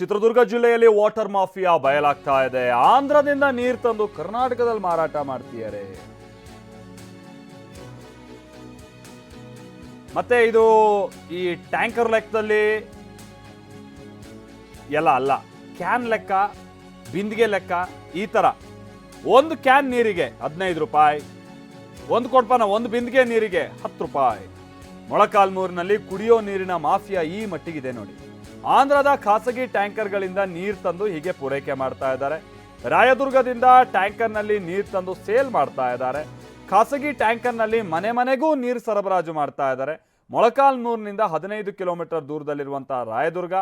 ಚಿತ್ರದುರ್ಗ ಜಿಲ್ಲೆಯಲ್ಲಿ water mafia ಬಯಲಾಗ್ತಾ ಇದೆ. ಆಂಧ್ರದಿಂದ ನೀರು ತಂದು ಕರ್ನಾಟಕದಲ್ಲಿ ಮಾರಾಟ ಮಾಡ್ತಿದ್ದಾರೆ. ಮತ್ತೆ ಇದು ಈ ಟ್ಯಾಂಕರ್ ಲೆಕ್ಕದಲ್ಲಿ ಎಲ್ಲ ಅಲ್ಲ, ಕ್ಯಾನ್ ಲೆಕ್ಕ, ಬಿಂದಿಗೆ ಲೆಕ್ಕ, ಈ ತರ. ಒಂದು ಕ್ಯಾನ್ ನೀರಿಗೆ ಹದಿನೈದು ರೂಪಾಯಿ, ಒಂದು ಕೊಡ್ಪಾನ ಒಂದು ಬಿಂದಿಗೆ ನೀರಿಗೆ ಹತ್ತು ರೂಪಾಯಿ. ಮೊಳಕಾಲ್ಮೂರಿನಲ್ಲಿ ಕುಡಿಯೋ ನೀರಿನ ಮಾಫಿಯಾ ಈ ಮಟ್ಟಿಗಿದೆ ನೋಡಿ. ಆಂಧ್ರದ ಖಾಸಗಿ ಟ್ಯಾಂಕರ್ಗಳಿಂದ ನೀರು ತಂದು ಹೀಗೆ ಪೂರೈಕೆ ಮಾಡ್ತಾ ಇದ್ದಾರೆ. ರಾಯದುರ್ಗದಿಂದ ಟ್ಯಾಂಕರ್ನಲ್ಲಿ ನೀರು ತಂದು ಸೇಲ್ ಮಾಡ್ತಾ ಇದ್ದಾರೆ. ಖಾಸಗಿ ಟ್ಯಾಂಕರ್ನಲ್ಲಿ ಮನೆ ಮನೆಗೂ ನೀರು ಸರಬರಾಜು ಮಾಡ್ತಾ ಇದ್ದಾರೆ. ಮೊಳಕಾಲ್ಮೂರಿನಿಂದ ಹದಿನೈದು ಕಿಲೋಮೀಟರ್ ದೂರದಲ್ಲಿರುವಂಥ ರಾಯದುರ್ಗ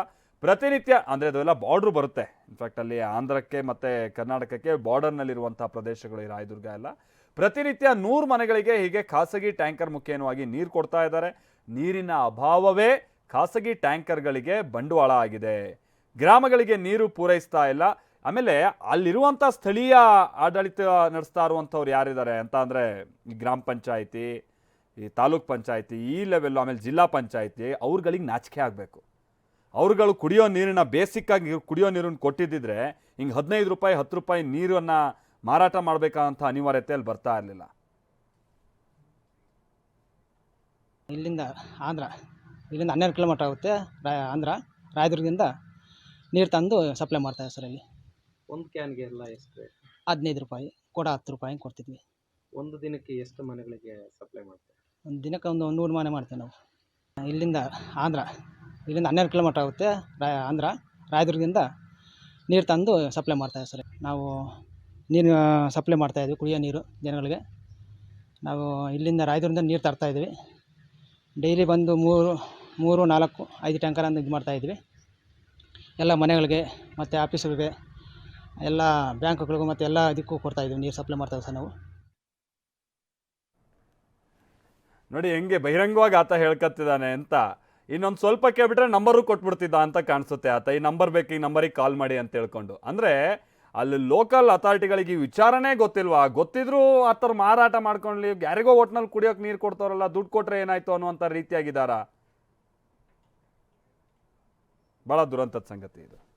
ಪ್ರತಿನಿತ್ಯ, ಅಂದರೆ ಅದೆಲ್ಲ ಬಾರ್ಡ್ರು ಬರುತ್ತೆ. ಇನ್ಫ್ಯಾಕ್ಟ್ ಅಲ್ಲಿ ಆಂಧ್ರಕ್ಕೆ ಮತ್ತೆ ಕರ್ನಾಟಕಕ್ಕೆ ಬಾರ್ಡರ್ನಲ್ಲಿರುವಂಥ ಪ್ರದೇಶಗಳು ಈ ರಾಯದುರ್ಗ ಎಲ್ಲ. ಪ್ರತಿನಿತ್ಯ ನೂರು ಮನೆಗಳಿಗೆ ಹೀಗೆ ಖಾಸಗಿ ಟ್ಯಾಂಕರ್ ಮುಖೇನವಾಗಿ ನೀರು ಕೊಡ್ತಾ ಇದ್ದಾರೆ. ನೀರಿನ ಅಭಾವವೇ ಖಾಸಗಿ ಟ್ಯಾಂಕರ್ಗಳಿಗೆ ಬಂಡವಾಳ ಆಗಿದೆ. ಗ್ರಾಮಗಳಿಗೆ ನೀರು ಪೂರೈಸ್ತಾ ಇಲ್ಲ. ಆಮೇಲೆ ಅಲ್ಲಿರುವಂಥ ಸ್ಥಳೀಯ ಆಡಳಿತ ನಡೆಸ್ತಾ ಇರುವಂಥವ್ರು ಯಾರಿದ್ದಾರೆ ಅಂತ ಅಂದರೆ ಗ್ರಾಮ ಪಂಚಾಯಿತಿ, ಈ ತಾಲೂಕ್ ಪಂಚಾಯಿತಿ, ಈ ಲೆವೆಲ್ಲು ಆಮೇಲೆ ಜಿಲ್ಲಾ ಪಂಚಾಯಿತಿ ಅವ್ರುಗಳಿಗೆ ನಾಚಿಕೆ ಆಗಬೇಕು. ಅವ್ರುಗಳು ಕುಡಿಯೋ ನೀರನ್ನ ಬೇಸಿಕ್ ಆಗಿ ಕುಡಿಯೋ ನೀರನ್ನು ಕೊಟ್ಟಿದ್ದಿದ್ರೆ ಹಿಂಗೆ ಹದಿನೈದು ರೂಪಾಯಿ, ಹತ್ತು ರೂಪಾಯಿ ನೀರನ್ನ ಮಾರಾಟ ಮಾಡಬೇಕಾದಂಥ ಅನಿವಾರ್ಯತೆಯಲ್ಲಿ ಬರ್ತಾ ಇರಲಿಲ್ಲ. ಇಲ್ಲಿಂದ ಆಂಧ್ರ. ಇಲ್ಲಿಂದ ಹನ್ನೆರಡು ಕಿಲೋಮೀಟ್ರ್ ಆಗುತ್ತೆ ರಾ ಆಂಧ್ರ ರಾಯದುರ್ಗದಿಂದ ನೀರು ತಂದು ಸಪ್ಲೈ ಮಾಡ್ತಾರೆ ಸರ್ ಇಲ್ಲಿ. ಒಂದು ಕ್ಯಾನ್ಗೆ ಎಲ್ಲ ಎಷ್ಟು ಹದಿನೈದು ರೂಪಾಯಿ ಕೂಡ ಹತ್ತು ರೂಪಾಯಿ ಹಂಗೆ ಕೊಡ್ತಿದ್ವಿ. ಒಂದು ದಿನಕ್ಕೆ ಎಷ್ಟು ಮನೆಗಳಿಗೆ ಸಪ್ಲೈ ಮಾಡ್ತಾರೆ? ಒಂದು ದಿನಕ್ಕೆ ಒಂದು ನೂರು ಮನೆ ಮಾಡ್ತೇವೆ ನಾವು. ಇಲ್ಲಿಂದ ಆಂಧ್ರ ಇಲ್ಲಿಂದ ಹನ್ನೆರಡು ಕಿಲೋಮೀಟ್ರ್ ಆಗುತ್ತೆ ರಾಯ ಆಂಧ್ರ ರಾಯದುರ್ಗದಿಂದ ನೀರು ತಂದು ಸಪ್ಲೈ ಮಾಡ್ತಾರೆ ಸರ್ ನಾವು ನೀರು ಸಪ್ಲೈ ಮಾಡ್ತಾಯಿದ್ವಿ ಕುಡಿಯೋ ನೀರು ಜನಗಳಿಗೆ. ನಾವು ಇಲ್ಲಿಂದ ರಾಯದುರ್ಗದಿಂದ ನೀರು ತರ್ತಾಯಿದ್ವಿ ಡೈಲಿ ಬಂದು ಮೂರು ಮೂರು, ನಾಲ್ಕು, ಐದು ಟ್ಯಾಂಕರನ್ನು ಇದು ಮಾಡ್ತಾಯಿದ್ವಿ ಎಲ್ಲ ಮನೆಗಳಿಗೆ ಮತ್ತು ಆಫೀಸ್ಗಳಿಗೆ ಎಲ್ಲ ಬ್ಯಾಂಕ್ಗಳಿಗೂ ಮತ್ತು ಎಲ್ಲ ಇದಕ್ಕೂ ಕೊಡ್ತಾಯಿದ್ದೀವಿ ನೀರು ಸಪ್ಲೈ ಮಾಡ್ತಾಯಿದ್ವಿ ಸರ್ ನಾವು. ನೋಡಿ, ಹೆಂಗೆ ಬಹಿರಂಗವಾಗಿ ಆತ ಹೇಳ್ಕತ್ತಿದ್ದಾನೆ ಅಂತ. ಇನ್ನೊಂದು ಸ್ವಲ್ಪ ಕೇಳ್ಬಿಟ್ರೆ ನಂಬರು ಕೊಟ್ಬಿಡ್ತಿದ್ದ ಅಂತ ಕಾಣಿಸುತ್ತೆ ಆತ. ಈ ನಂಬರ್ ಬೇಕು, ಈ ನಂಬರಿಗೆ ಕಾಲ್ ಮಾಡಿ ಅಂತ ಹೇಳ್ಕೊಂಡು. ಅಂದರೆ, ಅಲ್ಲಿ ಲೋಕಲ್ ಅಥಾರಿಟಿಗಳಿಗೆ ಈ ವಿಚಾರನೇ ಗೊತ್ತಿಲ್ವಾ? ಗೊತ್ತಿದ್ರು ಆ ಥರ ಮಾರಾಟ ಮಾಡ್ಕೊಳ್ಳಿ ಯಾರಿಗೋ ಹೋಟ್ನಲ್ಲಿ ಕುಡಿಯೋಕೆ ನೀರು ಕೊಡ್ತಾರಲ್ಲ ದುಡ್ಡು ಕೊಟ್ಟರೆ ಏನಾಯ್ತು ಅನ್ನುವಂಥ ರೀತಿಯಾಗಿದ್ದಾರಾ? ಭಾಳ ದುರಂತದ ಸಂಗತಿ ಇದು.